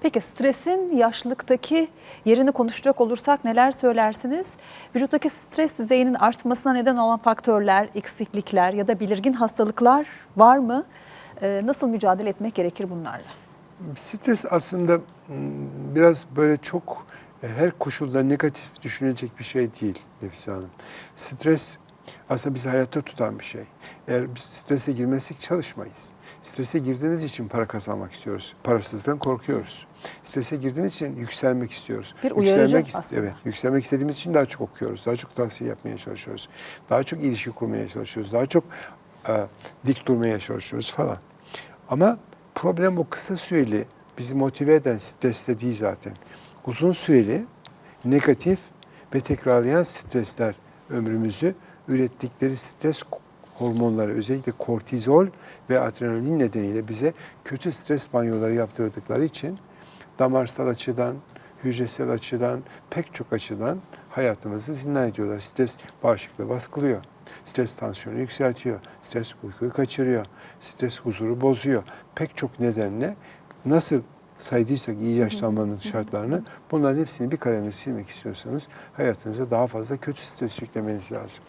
Peki stresin yaşlılıktaki yerini konuşacak olursak neler söylersiniz? Vücuttaki stres düzeyinin artmasına neden olan faktörler, eksiklikler ya da belirgin hastalıklar var mı? Ee, nasıl mücadele etmek gerekir bunlarla? Stres aslında biraz böyle çok e, her koşulda negatif düşünecek bir şey değil Nefise Hanım. Stres aslında bizi hayatta tutan bir şey. Eğer biz strese girmezsek çalışmayız. Strese girdiğimiz için para kazanmak istiyoruz. Parasızlıktan korkuyoruz. Strese girdiğimiz için yükselmek istiyoruz. Bir uyarıcı yükselmek aslında. Evet, yükselmek istediğimiz için daha çok okuyoruz. Daha çok tavsiye yapmaya çalışıyoruz. Daha çok ilişki kurmaya çalışıyoruz. Daha çok e, dik durmaya çalışıyoruz falan. Ama problem o kısa süreli bizi motive eden stresle değil zaten. Uzun süreli negatif ve tekrarlayan stresler ömrümüzü ürettikleri stres hormonları özellikle kortizol ve adrenalin nedeniyle bize kötü stres banyoları yaptırdıkları için damarsal açıdan, hücresel açıdan, pek çok açıdan hayatımızı zindan ediyorlar. Stres bağışıklığı baskılıyor. Stres tansiyonu yükseltiyor. Stres uykuyu kaçırıyor. Stres huzuru bozuyor. Pek çok nedenle nasıl saydıysak iyi yaşlanmanın şartlarını bunların hepsini bir kalemle silmek istiyorsanız hayatınıza daha fazla kötü stres yüklemeniz lazım.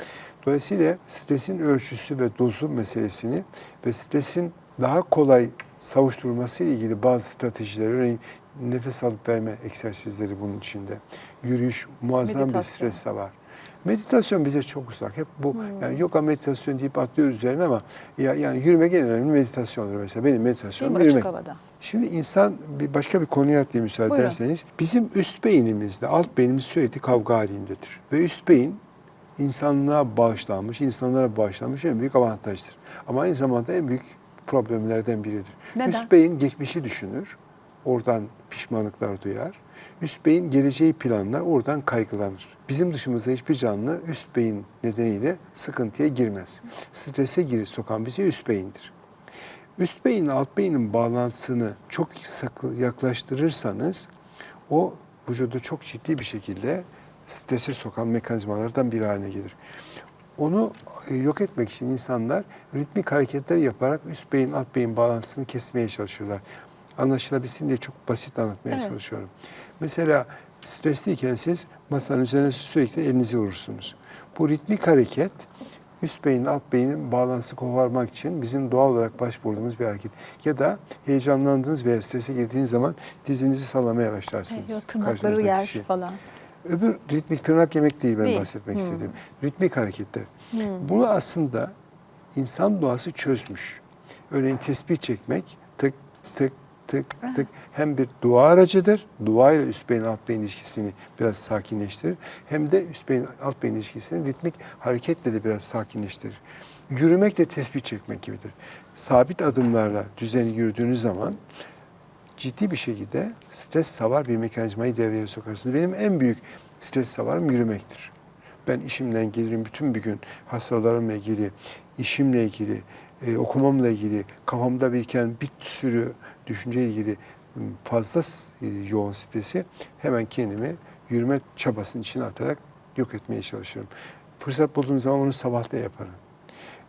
Dolayısıyla stresin ölçüsü ve dozu meselesini ve stresin daha kolay savuşturulması ile ilgili bazı stratejiler, örneğin nefes alıp verme egzersizleri bunun içinde. Yürüyüş muazzam bir Meditasyon. stres var. Meditasyon bize çok uzak. Hep bu yani yoga meditasyon deyip atlıyoruz üzerine ama ya, yani yürümek en önemli meditasyondur mesela. Benim meditasyonum yürümek. havada? Şimdi insan bir başka bir konuya atlayayım müsaade Buyurun. ederseniz. Bizim üst beynimizle alt beynimiz sürekli kavga halindedir. Ve üst beyin insanlığa bağışlanmış, insanlara bağışlanmış en büyük avantajdır. Ama aynı zamanda en büyük problemlerden biridir. Neden? Üst beyin geçmişi düşünür, oradan pişmanlıklar duyar. Üst beyin geleceği planlar, oradan kaygılanır. Bizim dışımızda hiçbir canlı üst beyin nedeniyle sıkıntıya girmez. Strese girir sokan bizi üst beyindir. Üst beyinle alt beynin bağlantısını çok yaklaştırırsanız o vücudu çok ciddi bir şekilde strese sokan mekanizmalardan biri haline gelir. Onu e, yok etmek için insanlar ritmik hareketler yaparak üst beyin alt beyin bağlantısını kesmeye çalışıyorlar. Anlaşılabilsin diye çok basit anlatmaya Evet. çalışıyorum. Mesela stresliyken siz masanın üzerine sürekli elinizi vurursunuz. Bu ritmik hareket üst beyin alt beynin bağlantısı koparmak için bizim doğal olarak başvurduğumuz bir hareket. Ya da heyecanlandığınız veya strese girdiğiniz zaman dizinizi sallamaya başlarsınız. Ya, tırnakları yer kişi. falan. Öbür ritmik tırnak yemek değil ben Değil. bahsetmek Hmm. istediğim. Ritmik hareketler. Hmm. Bunu aslında insan doğası çözmüş. Örneğin tesbih çekmek tık tık tık Ah. tık hem bir dua aracıdır. Dua ile üst beyin alt beyin ilişkisini biraz sakinleştirir. Hem de üst beyin alt beyin ilişkisini ritmik hareketle de biraz sakinleştirir. Yürümek de tesbih çekmek gibidir. Sabit adımlarla düzenli yürüdüğünüz zaman ciddi bir şekilde stres savar bir mekanizmayı devreye sokarsınız. Benim en büyük stres savarım yürümektir. Ben işimden gelirim bütün bir gün hastalarımla ilgili, işimle ilgili, e, okumamla ilgili, kafamda biriken bir sürü düşünceyle ilgili fazla e, yoğun stresi hemen kendimi yürüme çabasının içine atarak yok etmeye çalışıyorum. Fırsat bulduğum zaman onu sabah da yaparım.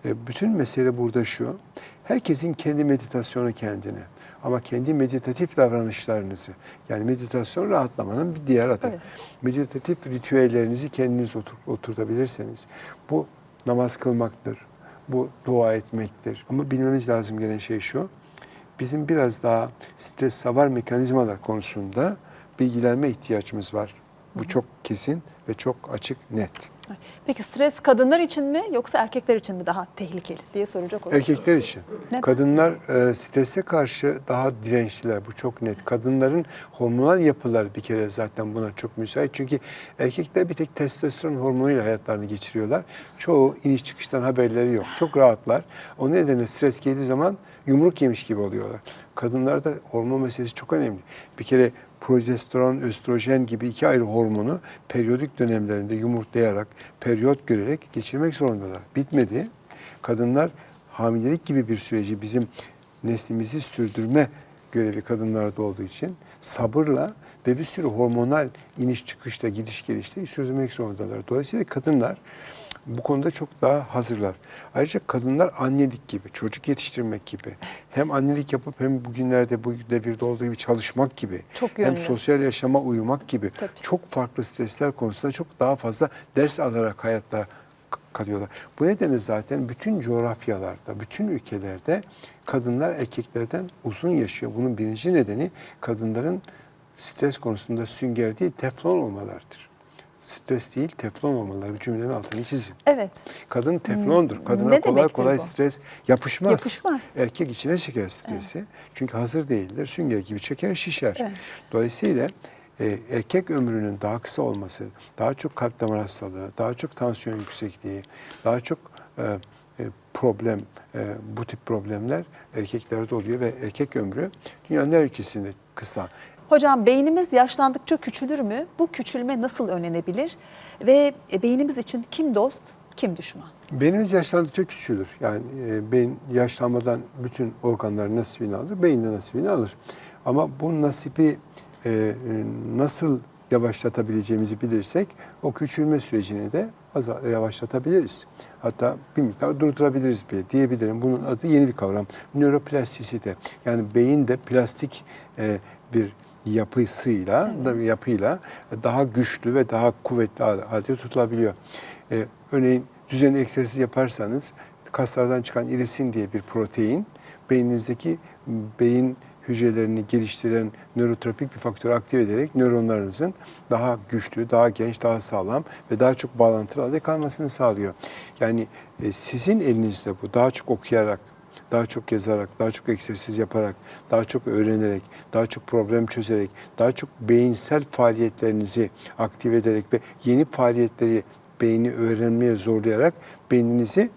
E, Bütün mesele burada şu. Herkesin kendi meditasyonu kendine. Ama kendi meditatif davranışlarınızı, yani meditasyon rahatlamanın bir diğer adı. Evet. Meditatif ritüellerinizi kendiniz otur, oturtabilirseniz. Bu namaz kılmaktır, bu dua etmektir. Ama bilmemiz lazım gelen şey şu. Bizim biraz daha stres savar mekanizmalar konusunda bilgilenme ihtiyacımız var. Bu çok kesin ve çok açık, net. Peki stres kadınlar için mi yoksa erkekler için mi daha tehlikeli diye soracak olursak. Erkekler için. Neden? Kadınlar e, strese karşı daha dirençliler. Bu çok net. Kadınların hormonal yapılar bir kere zaten buna çok müsait. Çünkü erkekler bir tek testosteron hormonuyla hayatlarını geçiriyorlar. Çoğu iniş çıkıştan haberleri yok. Çok rahatlar. O nedenle stres geldiği zaman yumruk yemiş gibi oluyorlar. Kadınlarda hormon meselesi çok önemli. Bir kere progesteron, östrojen gibi iki ayrı hormonu periyodik dönemlerinde yumurtlayarak, periyot görerek geçirmek zorundalar. Bitmedi. Kadınlar hamilelik gibi bir süreci bizim neslimizi sürdürme görevi kadınlarda olduğu için sabırla ve bir sürü hormonal iniş çıkışta, gidiş gelişte sürdürmek zorundalar. Dolayısıyla kadınlar bu konuda çok daha hazırlar. Ayrıca kadınlar annelik gibi, çocuk yetiştirmek gibi, hem annelik yapıp hem bugünlerde bu devirde olduğu gibi çalışmak gibi, Çok hem yönlü. sosyal yaşama uyumak gibi Tabii. çok farklı stresler konusunda çok daha fazla ders alarak hayatta kalıyorlar. Bu nedenle zaten bütün coğrafyalarda, bütün ülkelerde kadınlar erkeklerden uzun yaşıyor. Bunun birinci nedeni kadınların stres konusunda sünger değil teflon olmalarıdır. Stres değil teflon olmaları. Cümlenin altını çizeyim. Evet. Kadın teflondur. Kadına Hmm. Ne kolay kolay bu? stres yapışmaz. Yapışmaz. Erkek içine çeker stresi. Çünkü hazır değildir. Sünger gibi çeker şişer. Evet. Dolayısıyla e, erkek ömrünün daha kısa olması, daha çok kalp damar hastalığı, daha çok tansiyon yüksekliği, daha çok e, e, problem, e, bu tip problemler erkeklerde oluyor ve erkek ömrü dünyanın her ülkesinde kısa. Hocam beynimiz yaşlandıkça küçülür mü? Bu küçülme nasıl önlenebilir? Ve e, beynimiz için kim dost, kim düşman? Beynimiz yaşlandıkça küçülür. Yani e, beyin yaşlanmadan bütün organların nasibini alır, beyin de nasibini alır. Ama bu nasibi e, e, nasıl yavaşlatabileceğimizi bilirsek o küçülme sürecini de yavaşlatabiliriz. Hatta bir miktar durdurabiliriz bile diyebilirim. Bunun adı yeni bir kavram. Nöroplastisite. Yani beyin de plastik e, bir yapısıyla da yapıyla daha güçlü ve daha kuvvetli halde tutulabiliyor. E, örneğin düzenli egzersiz yaparsanız kaslardan çıkan irisin diye bir protein beyninizdeki beyin hücrelerini geliştiren nörotropik bir faktörü aktive ederek nöronlarınızın daha güçlü, daha genç, daha sağlam ve daha çok bağlantılı halde kalmasını sağlıyor. Yani e, sizin elinizde bu daha çok okuyarak, daha çok yazarak, daha çok egzersiz yaparak, daha çok öğrenerek, daha çok problem çözerek, daha çok beyinsel faaliyetlerinizi aktive ederek ve yeni faaliyetleri beyni öğrenmeye zorlayarak beyninizi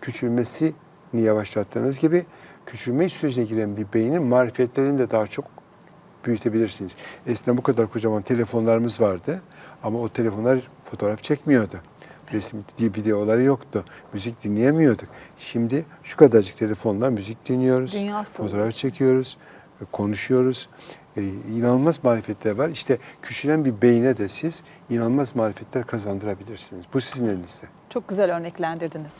küçülmesini yavaşlattığınız gibi küçülme sürecine giren bir beynin marifetlerini de daha çok büyütebilirsiniz. Eskiden bu kadar kocaman telefonlarımız vardı ama o telefonlar fotoğraf çekmiyordu. Resim videoları yoktu. Müzik dinleyemiyorduk. Şimdi şu kadarcık telefonla müzik dinliyoruz. Dünya sığıyor. fotoğraf çekiyoruz, e, konuşuyoruz. E, inanılmaz marifetler var. İşte küçülen bir beyne de siz inanılmaz marifetler kazandırabilirsiniz. Bu sizin elinizde. Çok güzel örneklendirdiniz.